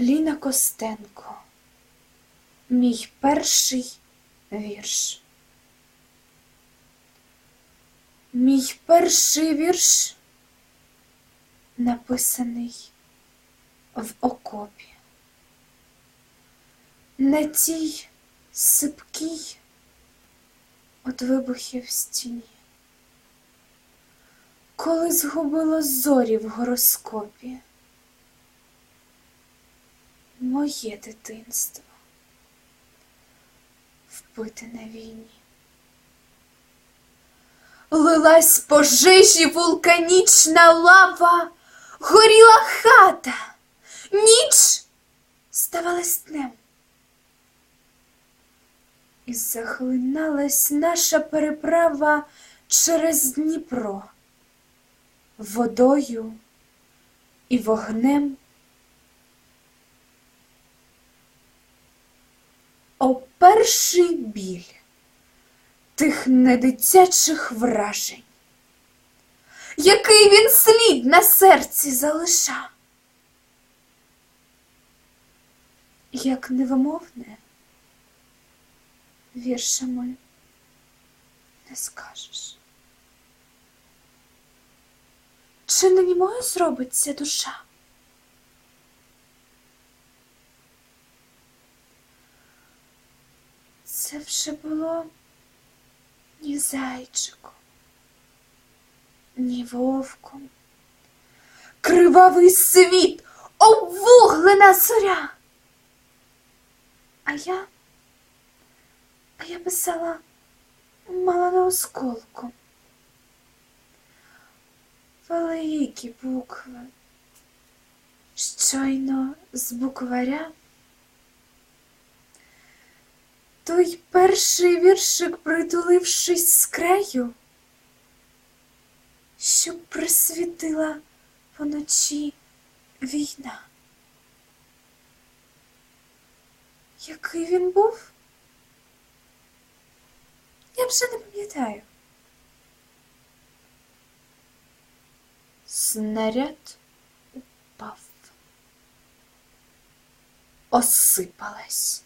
Ліна Костенко. Мій перший вірш. Мій перший вірш написаний в окопі. На тій сипкій от вибухів стіні. Коли згубило зорі в гороскопі. Моє дитинство впите на війні. Лилась з пожежі вулканічна лава, горіла хата, ніч ставалась днем. І захлиналась наша переправа через Дніпро водою і вогнем. О перший біль тих недитячих вражень, який він слід на серці залиша, як невимовне, віршами не скажеш. Чи не німою зробиться душа? Це вже було ні зайчиком, ні вовком. Кривавий світ, обвуглена зоря. А я, а я писала мало на осколку. Великі букви. Щойно з букваря. Той перший віршик, притулившись з краю, щоб присвітила поночі війна. Який він був? Я вже не пам'ятаю. Снаряд упав. Осипалась.